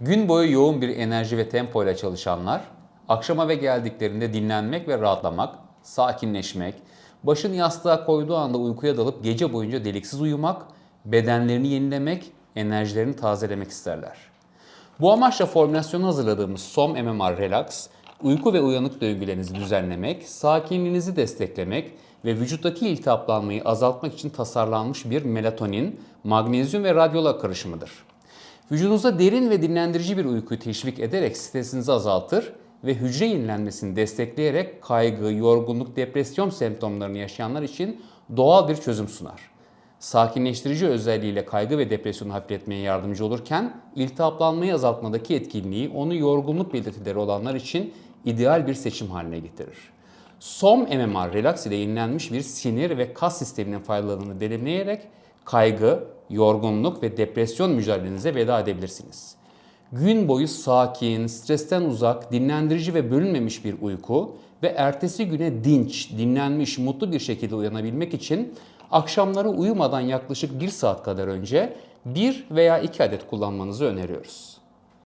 Gün boyu yoğun bir enerji ve tempo ile çalışanlar, akşama ve geldiklerinde dinlenmek ve rahatlamak, sakinleşmek, başını yastığa koyduğu anda uykuya dalıp gece boyunca deliksiz uyumak, bedenlerini yenilemek, enerjilerini tazelemek isterler. Bu amaçla formülasyonu hazırladığımız SOM MMR Relax, uyku ve uyanık döngülerinizi düzenlemek, sakinliğinizi desteklemek ve vücuttaki iltihaplanmayı azaltmak için tasarlanmış bir melatonin, magnezyum ve radyola karışımıdır. Vücudunuza derin ve dinlendirici bir uykuyu teşvik ederek stresinizi azaltır ve hücre yenilenmesini destekleyerek kaygı, yorgunluk, depresyon semptomlarını yaşayanlar için doğal bir çözüm sunar. Sakinleştirici özelliğiyle kaygı ve depresyonu hafifletmeye yardımcı olurken iltihaplanmayı azaltmadaki etkinliği onu yorgunluk belirtileri olanlar için ideal bir seçim haline getirir. SOM MMR Relax ile yenilenmiş bir sinir ve kas sisteminin faydalarını deneyimleyerek kaygı, yorgunluk ve depresyon mücadelenize veda edebilirsiniz. Gün boyu sakin, stresten uzak, dinlendirici ve bölünmemiş bir uyku ve ertesi güne dinç, dinlenmiş, mutlu bir şekilde uyanabilmek için akşamları uyumadan yaklaşık 1 saat kadar önce 1 veya 2 adet kullanmanızı öneriyoruz.